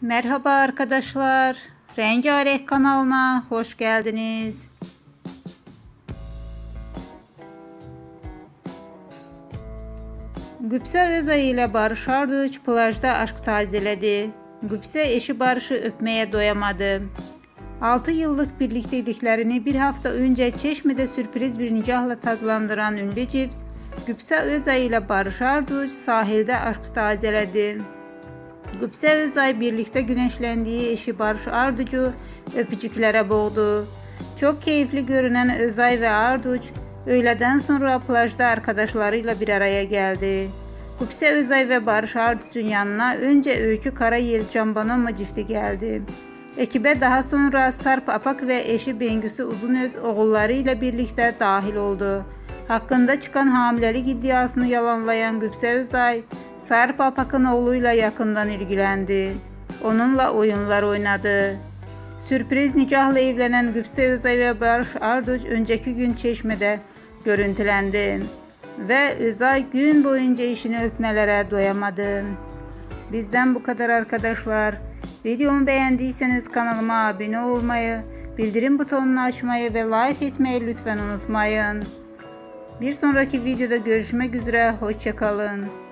Merhaba arkadaşlar. Rengarenk kanalına hoş geldiniz. Güpse Özay ile Barış Arduç plajda aşk tazeledi. Güpse eşi Barış'ı öpmeye doyamadı. 6 yıllık birlikteliklerini bir hafta önce Çeşme'de sürpriz bir nikahla tazlandıran ünlü çift, Güpse Özay ile Barış Arduç sahilde aşk tazeledi. Güpse Özay birlikte güneşlendiği eşi Barış Arduç'u öpücüklere boğdu. Çok keyifli görünen Özay ve Arduç öğleden sonra plajda arkadaşlarıyla bir araya geldi. Güpse Özay ve Barış Arduç'un yanına önce Öykü Karayel Canbanoma çifti geldi. Ekibe daha sonra Sarp Apak ve eşi Bengüsü Uzunöz oğullarıyla birlikte dahil oldu. Hakkında çıkan hamilelik iddiasını yalanlayan Güpse Özay, Sarp Apak'ın oğluyla yakından ilgilendi. Onunla oyunlar oynadı. Sürpriz nikahla evlenen Güpse Özay ve Barış Arduç önceki gün Çeşme'de görüntülendi. Ve Özay gün boyunca eşini öpmelere doyamadı. Bizden bu kadar arkadaşlar. Videomu beğendiyseniz kanalıma abone olmayı, bildirim butonunu açmayı ve like etmeyi lütfen unutmayın. Bir sonraki videoda görüşmek üzere, hoşçakalın.